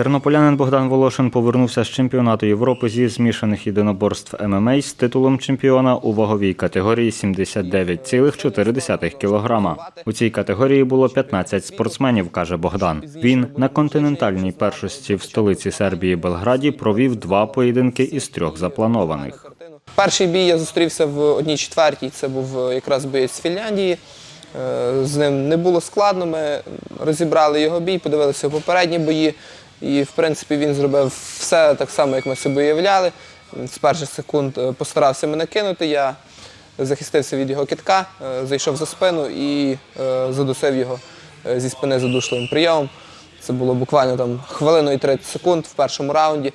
Тернополянин Богдан Волошин повернувся з чемпіонату Європи зі змішаних єдиноборств ММА з титулом чемпіона у ваговій категорії 79,4 кг. У цій категорії було 15 спортсменів, каже Богдан. Він на континентальній першості в столиці Сербії Белграді провів два поєдинки із трьох запланованих. Перший бій я зустрівся в одній четвертій. Це був е, якраз боєць з Фінляндії. Е, З ним не було складно. Ми розібрали його бій, подивилися попередні бої. І, в принципі, він зробив все так само, як ми собі уявляли. З перших секунд е, постарався мене кинути. Я захистився від його китка, е, зайшов за спину і е, задусив його зі спини задушливим прийомом. Це було буквально там хвилину і 30 секунд в першому раунді.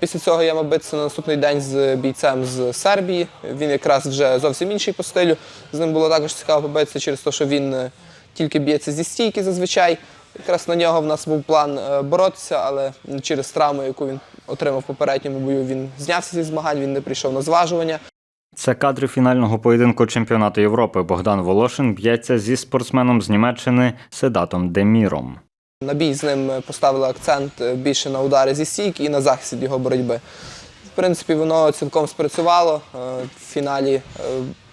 Після цього я мав битися на наступний день з бійцем з Сербії. Він якраз вже зовсім інший по стилю. З ним було також цікаво побитися через те, що він тільки б'ється зі стійки зазвичай. Якраз на нього в нас був план е, боротися, але через травму, яку він отримав в попередньому бою, він знявся зі змагань, він не прийшов на зважування. Це кадри фінального поєдинку чемпіонату Європи. Богдан Волошин б'ється зі спортсменом з Німеччини Седатом Деміром. На бій з ним поставили акцент е, більше на удари зі стійки і на захист його боротьби. В принципі, воно цілком спрацювало. Е, В фіналі е,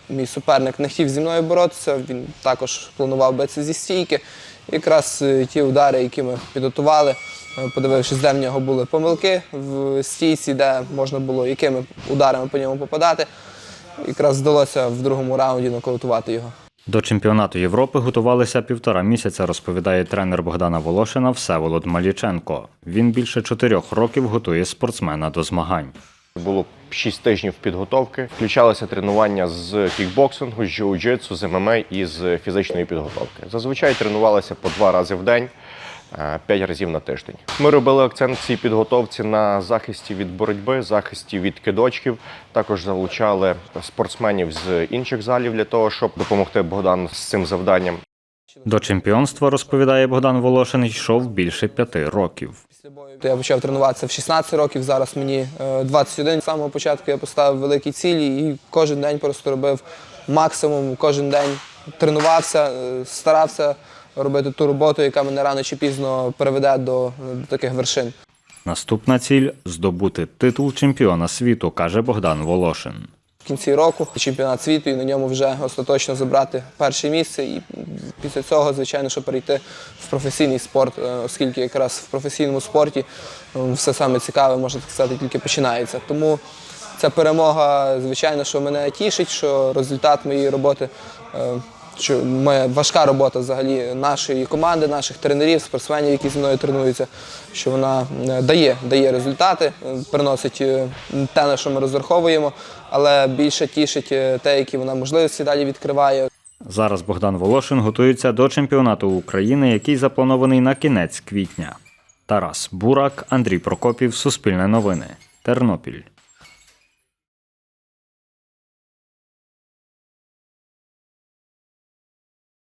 мій суперник не хотів зі мною боротися, він також планував битися зі стійки. Якраз е, ті удари, які ми підготували, е, подивившись, де в нього були помилки в стійці, де можна було якими ударами по ньому попадати. Якраз вдалося в другому раунді нокаутувати його. До чемпіонату Європи готувалися півтора місяця, розповідає тренер Богдана Волошина Всеволод Маліченко. Він більше чотирьох років готує спортсмена до змагань. Було 6 тижнів підготовки. Включалися тренування з кікбоксингу, з джиу-джитсу, з ММА і з фізичної підготовки. Зазвичай тренувалися по два рази в день, 5 разів на тиждень. Ми робили акцент в цій підготовці на захисті від боротьби, захисті від кидочків. Також залучали спортсменів з інших залів для того, щоб допомогти Богдану з цим завданням. До чемпіонства, розповідає Богдан Волошин, йшов більше п'яти років. Я почав тренуватися в 16 років, зараз мені е, 21. З самого початку я поставив великі цілі і кожен день просто робив максимум, кожен день тренувався, е, старався робити ту роботу, яка мене рано чи пізно приведе до таких вершин. Наступна ціль здобути титул чемпіона світу, каже Богдан Волошин. В кінці року чемпіонат світу і на ньому вже остаточно забрати перше місце. І після цього, звичайно, що перейти в професійний спорт, е, оскільки якраз в професійному спорті е, все саме цікаве, можна так сказати, тільки починається. Тому ця перемога, звичайно, що мене тішить, що результат моєї роботи. Що моя важка робота взагалі нашої команди, наших тренерів, спортсменів, які зі мною тренуються, що вона е, дає, дає результати, е, приносить е, те, на що ми розраховуємо, але більше тішить те, які вона можливості далі відкриває. Зараз Богдан Волошин готується до чемпіонату України, який запланований на кінець квітня. Тарас Бурак, Андрій Прокопів, Суспільне новини, Тернопіль.